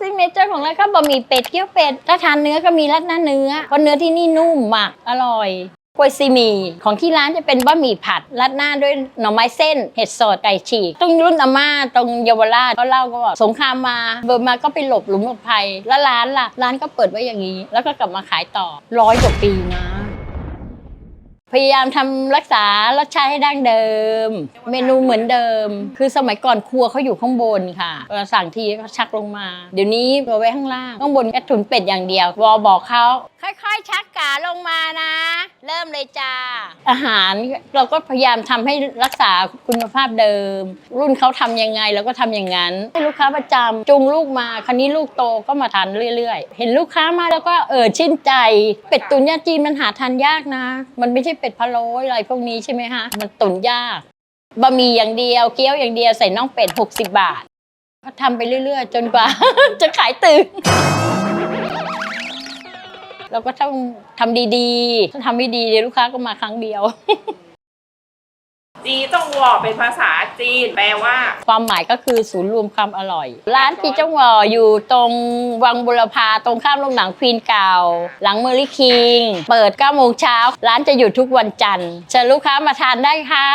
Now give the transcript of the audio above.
ซิงเนเจอร์ของร้านก็บะหมี่เป็ดเกี๊ยวเป็ด ถ้าทานเนื้อก็มีราดหน้าเนื้อ เพราะเนื้อที่นี่นุ่มมากอร่อยกล้วยซีหมีของที่ร้านจะเป็นบะหมี่ผัดราดหน้าด้วยหน่อไม้เส้น เห็ดสดไก่ฉีกตรงรุ่นอาม่าตรงเยาวราชก็เล่าก็บอกสงครามมา เบิร์มาก็ไปหลบหลุมหลบภัยแล้วร้านล่ะ ร้านก็เปิดไว้อย่างนี้ แล้วก็กลับมาขายต่อร้อยกว่าปีนะ พยายามทำรักษารสชาติให้ดั้งเดิม เมนูเหมือนเดิม คือสมัยก่อนครัวเขาอยู่ข้างบนค่ะเวลาสั่งทีก็ชักลงมา เดี๋ยวนี้เอาไว้ข้างล่างข้างบนแค่ถุนเป็ดอย่างเดียววอบอกเขาค่อยๆ ชักกาลงมานะ เริ่มเลยจ้าอาหารเราก็พยายามทำให้รักษาคุณภาพเดิม รุ่นเขาทำยังไงเราก็ทำอย่างนั้นให้ลูกค้าประจำจูงลูกมาคราวนี้ลูกโตก็มาทานเรื่อย ๆ เห็นลูกค้ามาแล้วก็เออชื่นใจ เป็ดตุ๋นยาจีนมันหาทานยากนะ มันไม่ใช่เป็ดพะโล้อะไรพวกนี้ใช่ไหมฮะมันตุ๋นยากบะหมี่อย่างเดียวเกี๊ยวอย่างเดียวใส่น่องเป็ด 60 บาท ก็ทำไปเรื่อย ๆ จนกว่า จะขายตึกเราก็ต้องทำดีๆ ถ้าทำไม่ดีเดี๋ยวลูกค้าก็มาครั้งเดียว จีต้องวอเป็นภาษาจีน แปลว่า ความหมายก็คือศูนย์รวมความอร่อย ร้านจีจงหวออยู่ตรงวังบุรพาตรงข้ามโรงหนังควีนเก่า หลังเมอรี่คิง เปิด9โมงเช้า ร้านจะอยู่ทุกวันจันทร์เชิญลูกค้ามาทานได้ค่ะ